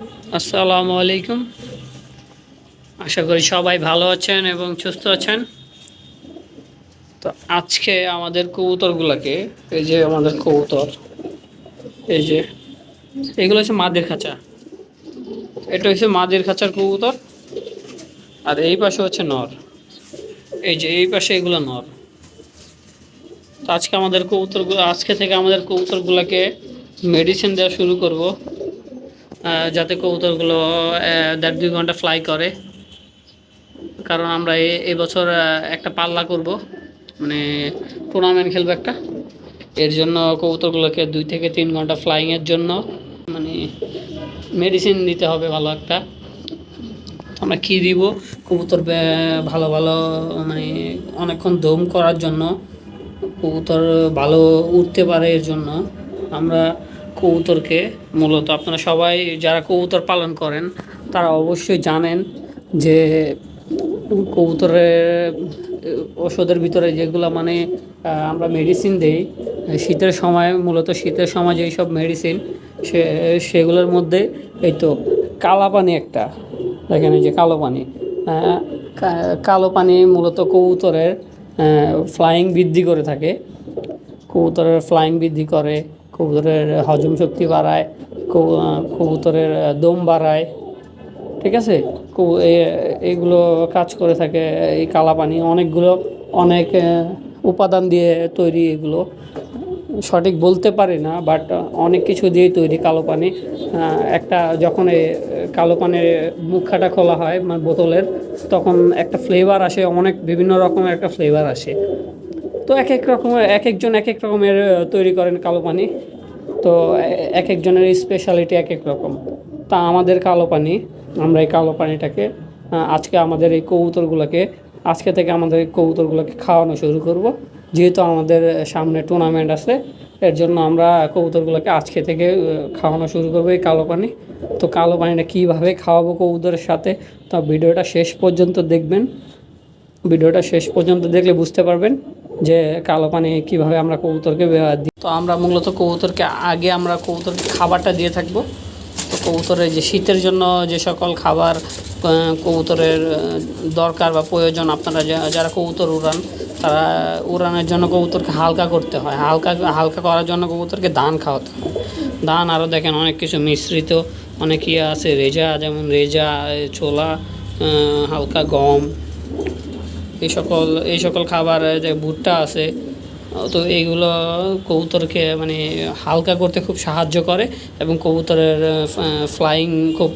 আসসালামু আলাইকুম। আশা করি সবাই ভালো আছেন এবং সুস্থ আছেন। তো আজকে আমাদের কবুতরগুলোকে, এই যে আমাদের কবুতর, এই যে, এগুলো হচ্ছে মাদের খাঁচা। এটা হচ্ছে মাদের খাঁচার কবুতর, আর এই পাশে হচ্ছে নর। এই যে, এই পাশে এগুলো নর। তো আজকে আমাদের কবুতরগুলো, আজকে থেকে আমাদের কবুতরগুলোকে মেডিসিন দেওয়া শুরু করব। যাতে কবুতরগুলো দেড় দুই ঘণ্টা ফ্লাই করে। কারণ আমরা এবছর একটা পাল্লা করব। মানে টুর্নামেন্ট খেলব একটা। এর জন্য কবুতরগুলোকে দুই থেকে তিন ঘণ্টা ফ্লাইংয়ের জন্য মানে মেডিসিন দিতে হবে ভালো একটা। আমরা কী দিব? কবুতর ভালো ভালো মানে অনেকক্ষণ দম করার জন্য। কবুতর ভালো উঠতে পারে এর জন্য। আমরা কবুতরকে মূলত আপনারা সবাই যারা কবুতর পালন করেন, তারা অবশ্যই জানেন যে কবুতরের ওষুধের ভিতরে যেগুলো মানে আমরা মেডিসিন দেই, শীতের সময়, মূলত শীতের সময় যেই সব মেডিসিন সে, সেগুলোর মধ্যে এই তো কালা পানি একটা, দেখেন এই যে কালো পানি কালো পানি মূলত কবুতরের ফ্লাইং বৃদ্ধি করে থাকে, কবুতরের ফ্লাইং বৃদ্ধি করে কবুতরের হজম শক্তি বাড়ায়, কবু- কবুতরের দম বাড়ায়, ঠিক আছে? কবু- এ- এগুলো কাজ করে থাকে, এই কালা পানি অনেকগুলো, অনেক উপাদান দিয়ে তৈরি এগুলো। সঠিক বলতে পারি না, বাট অনেক কিছু দিয়ে তৈরি কালো পানি একটা যখন কালো পানির মুখাটা খোলা হয় মানে বোতলের, তখন একটা ফ্লেভার আসে, অনেক বিভিন্ন রকমের একটা ফ্লেভার আসে। তো এক এক রকমের, এক একজন এক এক রকমের তৈরি করেন কালো পানি। তো এক একজনের স্পেশালিটি এক এক রকম। তা আমাদের কালো পানি, আমরা এই কালো পানিটাকে আজকে আমাদের এই কবুতরগুলোকে, আজকে থেকে আমাদের এই কবুতরগুলোকে খাওয়ানো শুরু করব। যেহেতু আমাদের সামনে টুর্নামেন্ট আছে, এর জন্য আমরা কবুতরগুলোকে আজকে থেকে খাওয়ানো শুরু করব এই কালো পানি। তো কালো পানিটা কীভাবে খাওয়াবো কবুতরের সাথে, তা ভিডিওটা শেষ পর্যন্ত দেখবেন। ভিডিওটা শেষ পর্যন্ত দেখলে বুঝতে পারবেন। যে কালো পানি কীভাবে আমরা কবুতরকে ব্যবহার দিই তো আমরা মূলত কবুতরকে আগে আমরা কবুতরকে খাবারটা দিয়ে থাকব। তো কবুতরের যে শীতের জন্য যে সকল খাবার কবুতরের দরকার বা প্রয়োজন আপনারা যারা কবুতর উড়ান, তারা উড়ানের জন্য কবুতরকে হালকা করতে হয়। হালকা হালকা করার জন্য কবুতরকে ধান খাওয়াতে হয়। ধান আরও দেখেন অনেক কিছু মিশ্রিত, অনেক ইয়ে আছে, রেজা, যেমন রেজা ছোলা হালকা গম এই সকল এই সকল খাবার যে ভুট্টা আছে তো এইগুলো কবুতরকে মানে হালকা করতে খুব সাহায্য করে এবং কবুতরের ফ্লাইং খুব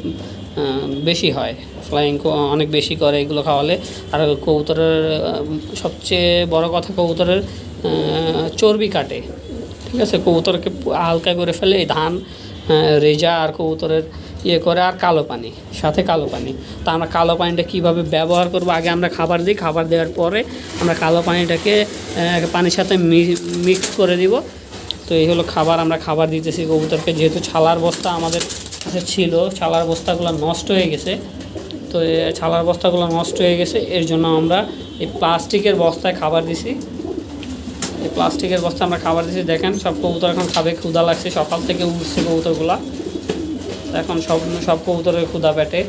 বেশি হয়। ফ্লাইং অনেক বেশি করে এগুলো খাওয়ালে। আর কবুতরের সবচেয়ে বড় কথা কবুতরের চর্বি কাটে। ঠিক আছে? কবুতরকে হালকা করে ফেলে, এই ধান রেজা আর কবুতরের ইয়ে করে আর কালো পানি, সাথে কালো পানি। তা আমরা কালো পানিটা কীভাবে ব্যবহার করব? আগে আমরা খাবার দিই, খাবার দেওয়ার পরে আমরা কালো পানিটাকে পানির সাথে মিক্স করে দিব। তো এই হলো খাবার, আমরা খাবার দিতেছি কবুতরকে। যেহেতু ছালার বস্তা আমাদের কাছে ছিল, ছালার বস্তাগুলো নষ্ট হয়ে গেছে। তো ছালার বস্তাগুলো নষ্ট হয়ে গেছে। এর জন্য আমরা এই প্লাস্টিকের বস্তায় খাবার দিছি। এই প্লাস্টিকের বস্তা আমরা খাবার দিচ্ছি দেখেন সব কবুতর এখন খাবে ক্ষুদা লাগছে। সকাল থেকে উঠছে কবুতরগুলা। এখন সব সব কবুতরের ক্ষুদা পেটে।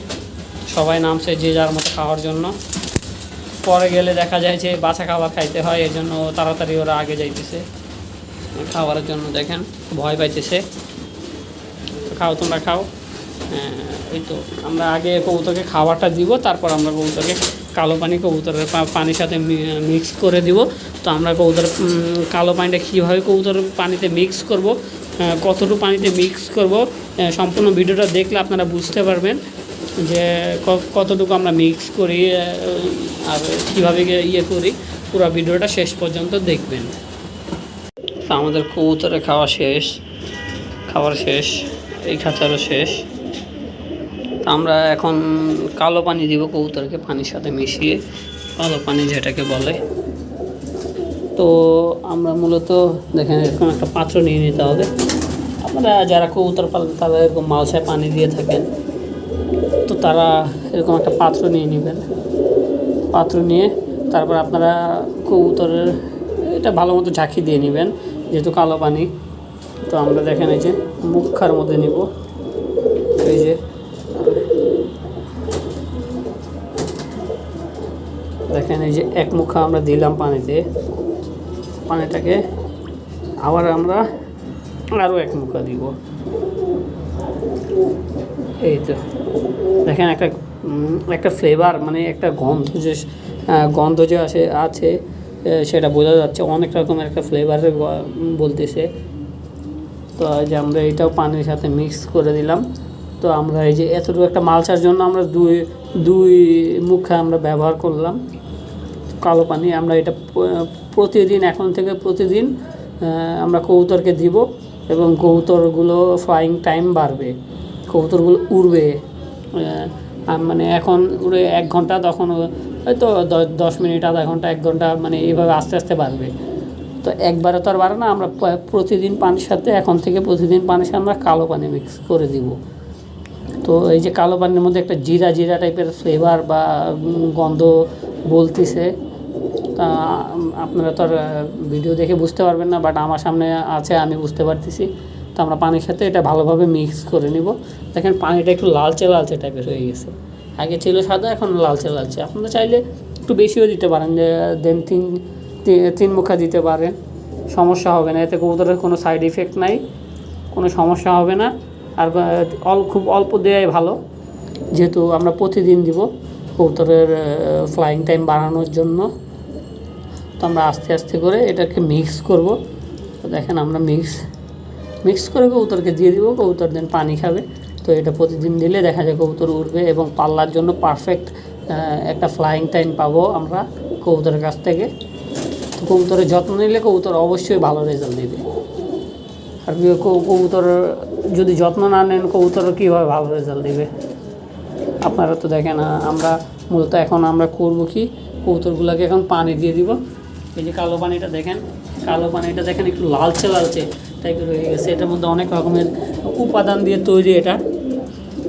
সবাই নামছে যে যার মতো খাওয়ার জন্য। পরে গেলে দেখা যায় যে বাছা খাবার খাইতে হয় এই জন্য তাড়াতাড়ি ওরা আগে যাইতেছে। খাবারের জন্য দেখেন ভয় পাইতেছে। খাও তোমরা খাও। হ্যাঁ, এই তো আমরা আগে কবুতরকে খাবারটা দিব তারপর আমরা কবুতরকে কালো পানি কবুতরের পানির সাথে মিক্স করে দিব। তো আমরা কবুতর কালো পানিটা কীভাবে কবুতর পানিতে মিক্স করব কতটুকু পানিতে মিক্স করব সম্পূর্ণ ভিডিওটা দেখলে আপনারা বুঝতে পারবেন যে কতটুকু আমরা মিক্স করি আর কীভাবে ইয়ে করি। পুরো ভিডিওটা শেষ পর্যন্ত দেখবেন। তো আমাদের কবুতরে খাওয়া শেষ, খাবার শেষ, এই খাঁচারও শেষ। তা আমরা এখন কালো পানি দিব কবুতরকে পানির সাথে মিশিয়ে, কালো পানি যেটাকে বলে। তো আমরা মূলত দেখেন, এরকম একটা পাত্র নিয়ে নিতে হবে। আপনারা যারা কবুতর পালেন তারা এরকম মালসায় পানি দিয়ে থাকেন। তো তারা এরকম একটা পাত্র নিয়ে নেবেন। পাত্র নিয়ে তারপর আপনারা কবুতরের এটা ভালো মতো ঝাঁকি দিয়ে নেবেন, যেহেতু কালো পানি। তো আমরা দেখেন এই যে মুখার মধ্যে নিব। এই যে দেখেন এই যে এক মুখা আমরা দিলাম পানিতে। পানিটাকে আবার আমরা আরও এক মুখা দিব। এই তো। দেখেন একটা একটা ফ্লেভার মানে একটা গন্ধ যে গন্ধ যে আসে, আছে সেটা বোঝা যাচ্ছে। অনেক রকমের একটা ফ্লেভারের বলতেছে। তো যে আমরা এটাও পানির সাথে মিক্স করে দিলাম। তো আমরা এই যে এতটুকু একটা মালচার জন্য আমরা দুই দুই মুখা আমরা ব্যবহার করলাম। কালো পানি, আমরা এটা প্রতিদিন, এখন থেকে প্রতিদিন আমরা কবুতরকে দিব এবং কবুতরগুলো ফ্লাইং টাইম বাড়বে। কবুতরগুলো উড়বে। মানে এখন উড়ে এক ঘণ্টা, তখন হয়তো দশ মিনিট, আধা ঘণ্টা, এক ঘণ্টা মানে এইভাবে আস্তে আস্তে বাড়বে। তো একবারে তো আর বাড়ে না, আমরা প্রতিদিন পানির সাথে, এখন থেকে প্রতিদিন পানির সাথে আমরা কালো পানি মিক্স করে দিব। তো এই যে কালো পানির মধ্যে একটা জিরা জিরা টাইপের ফ্লেভার বা গন্ধ বলতিছে তা আপনারা তো আর ভিডিও দেখে বুঝতে পারবেন না বাট আমার সামনে আছে, আমি বুঝতে পারতেছি। তো আমরা পানির সাথে এটা ভালোভাবে মিক্স করে নিব। দেখেন পানিটা একটু লালচে লালচে টাইপের হয়ে গেছে। আগে ছিল সাদা, এখন লালচে লালচে। আপনারা চাইলে একটু বেশিও দিতে পারেন দেন তিন তিন মুখা দিতে পারেন। সমস্যা হবে না, এতে কবুতরের কোনো সাইড ইফেক্ট নাই, কোনো সমস্যা হবে না। আর অল, খুব অল্প দেওয়াই ভালো। যেহেতু আমরা প্রতিদিন দিব কবুতরের ফ্লাইং টাইম বাড়ানোর জন্য। আমরা আস্তে আস্তে করে এটাকে মিক্স করব। তো দেখেন আমরা মিক্স মিক্স করে কবুতরকে দিয়ে দিব। কবুতর দেন পানি খাবে। তো এটা প্রতিদিন দিলে দেখা যায় কবুতর উঠবে এবং পাল্লার জন্য পারফেক্ট একটা ফ্লাইং টাইম পাবো আমরা কবুতরের কাছ থেকে। তো কবুতরের যত্ন নিলে কবুতর অবশ্যই ভালো রেজাল্ট দেবে। আর কবুতর যদি যত্ন না নেন কবুতর কীভাবে ভালো রেজাল্ট দেবে? আপনারা তো দেখেন আমরা মূলত এখন আমরা করব কি? কবুতরগুলোকে এখন পানি দিয়ে দিব। এই যে কালো পানিটা দেখেন কালো পানিটা দেখেন একটু লালচে লালচে টাইপের হয়ে গেছে। এটার মধ্যে অনেক রকমের উপাদান দিয়ে তৈরি এটা।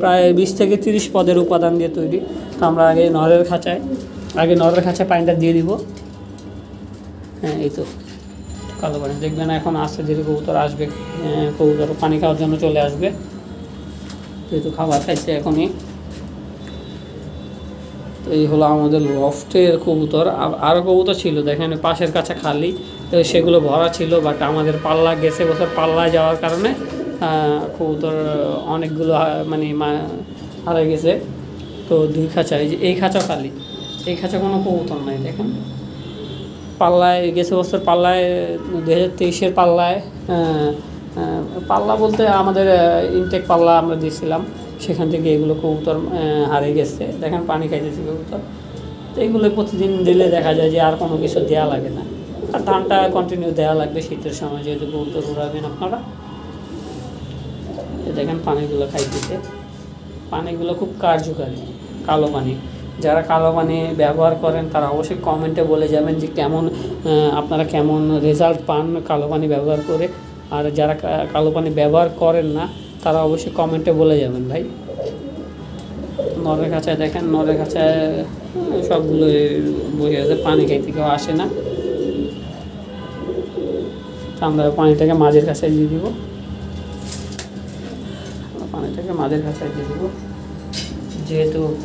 প্রায় বিশ থেকে তিরিশ পদের উপাদান দিয়ে তৈরি। তো আমরা আগে নরের খাঁচায় আগে নরের খাঁচায় পানিটা দিয়ে দিব। হ্যাঁ এই তো কালো পানি। দেখবেন এখন আস্তে ধীরে কবুতর আসবে। আহ, কবুতর পানি খাওয়ার জন্য চলে আসবে। যেহেতু খাবার খাইছে এখনই। তো এই হলো আমাদের লফটের কবুতর। আর- আরও কবুতর ছিল, দেখেন পাশের কাছে খালি। তো সেগুলো ভরা ছিল বাট আমাদের পাল্লা গেছে, বছর পাল্লা যাওয়ার কারণে কবুতর অনেকগুলো মানে হারা গেছে। তো দুই খাঁচা, এই যে, এই খাঁচা খালি। এই খাঁচা কোনো কবুতর নাই, দেখেন। পাল্লায় গেছে বছর পাল্লায় দু হাজার তেইশের পাল্লায় পাল্লা বলতে আমাদের ইনটেক পাল্লা আমরা দিয়েছিলাম। সেখান থেকে এগুলো কবুতর হারিয়ে গেছে। দেখেন পানি খাইতেছে কবুতর। তো এগুলো প্রতিদিন দিলে দেখা যায় যে আর কোনো কিছু দেওয়া লাগে না। আর ধানটা কন্টিনিউ দেওয়া লাগবে শীতের সময়, যেহেতু কবুতর উড়াবেন আপনারা। দেখেন পানিগুলো খাইতেছে। পানিগুলো খুব কার্যকারী, কালো পানি। যারা কালো পানি ব্যবহার করেন, তারা অবশ্যই কমেন্টে বলে যাবেন যে কেমন আপনারা কেমন রেজাল্ট পান কালো পানি ব্যবহার করে। আর যারা কালো পানি ব্যবহার করেন না তারা অবশ্যই কমেন্টে বলে যাবেন ভাই। নরের কাছে দেখেন, নরের কাছে সবগুলো বসে আছে, পানি খাইতে কেউ আসে না। আমরা পানিটাকে মাঝের কাছে দিয়ে দিব। পানিটাকে মাঝের কাছে দিয়ে দিব। যেহেতু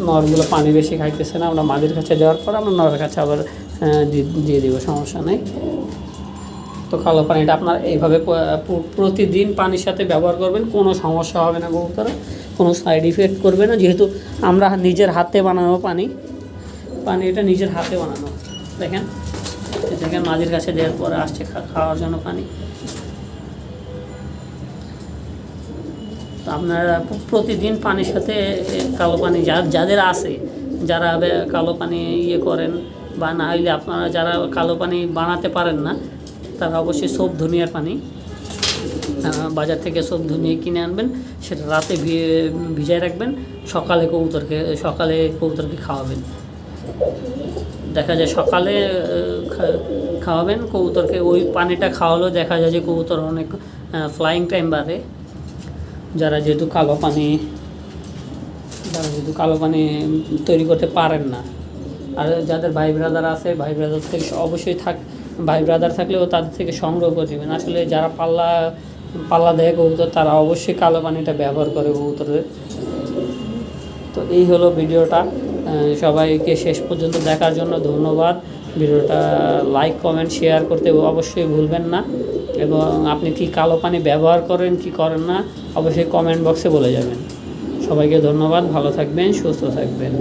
নরগুলো পানি বেশি খাইতেছে না, আমরা মাঝের কাছে দেওয়ার পর আমরা নরের কাছে আবার দি- দিয়ে দিব, সমস্যা নেই। তো কালো পানিটা আপনার এইভাবে প্রতিদিন পানির সাথে ব্যবহার করবেন, কোনো সমস্যা হবে না কবুতরে কোনো সাইড ইফেক্ট করবে না। যেহেতু আমরা নিজের হাতে বানানো পানি পানি এটা নিজের হাতে বানানো। দেখেন দেখেন মাঝির কাছে দেওয়ার পরে আসছে খাওয়ার জন্য পানি। তো আপনারা প্রতিদিন পানির সাথে কালো পানি, যা- যাদের আছে, যারা কালো পানি ইয়ে করেন, বা না হইলে আপনারা যারা কালো পানি বানাতে পারেন না তারা অবশ্যই সব ধনিয়ার পানি বাজার থেকে সব ধনিয়া কিনে আনবেন, সেটা রাতে ভিজায় রাখবেন, সকালে কবুতরকে সকালে কবুতরকে খাওয়াবেন। দেখা যায় সকালে খাওয়াবেন, কবুতরকে ওই পানিটা খাওয়ালেও দেখা যায় যে কবুতর অনেক ফ্লাইং টাইম বাড়ে। যারা যেহেতু কালো পানি, যারা যেহেতু কালো পানি তৈরি করতে পারেন না। আর যাদের ভাই ব্রাদার আছে ভাই ব্রাদার থেকে অবশ্যই থাক ভাই ব্রাদার থাকলেও তাদের থেকে সংগ্রহ করে দেবেন আসলে যারা পাল্লা পাল্লা দেয় কবুতর, তারা অবশ্যই কালো পানিটা ব্যবহার করে কবুতরের তো এই হলো ভিডিওটা। সবাইকে শেষ পর্যন্ত দেখার জন্য ধন্যবাদ। ভিডিওটা লাইক কমেন্ট শেয়ার করতে অবশ্যই ভুলবেন না। এবং আপনি কি কালো পানি ব্যবহার করেন, কি করেন না, অবশ্যই কমেন্ট বক্সে বলে যাবেন। সবাইকে ধন্যবাদ, ভালো থাকবেন, সুস্থ থাকবেন।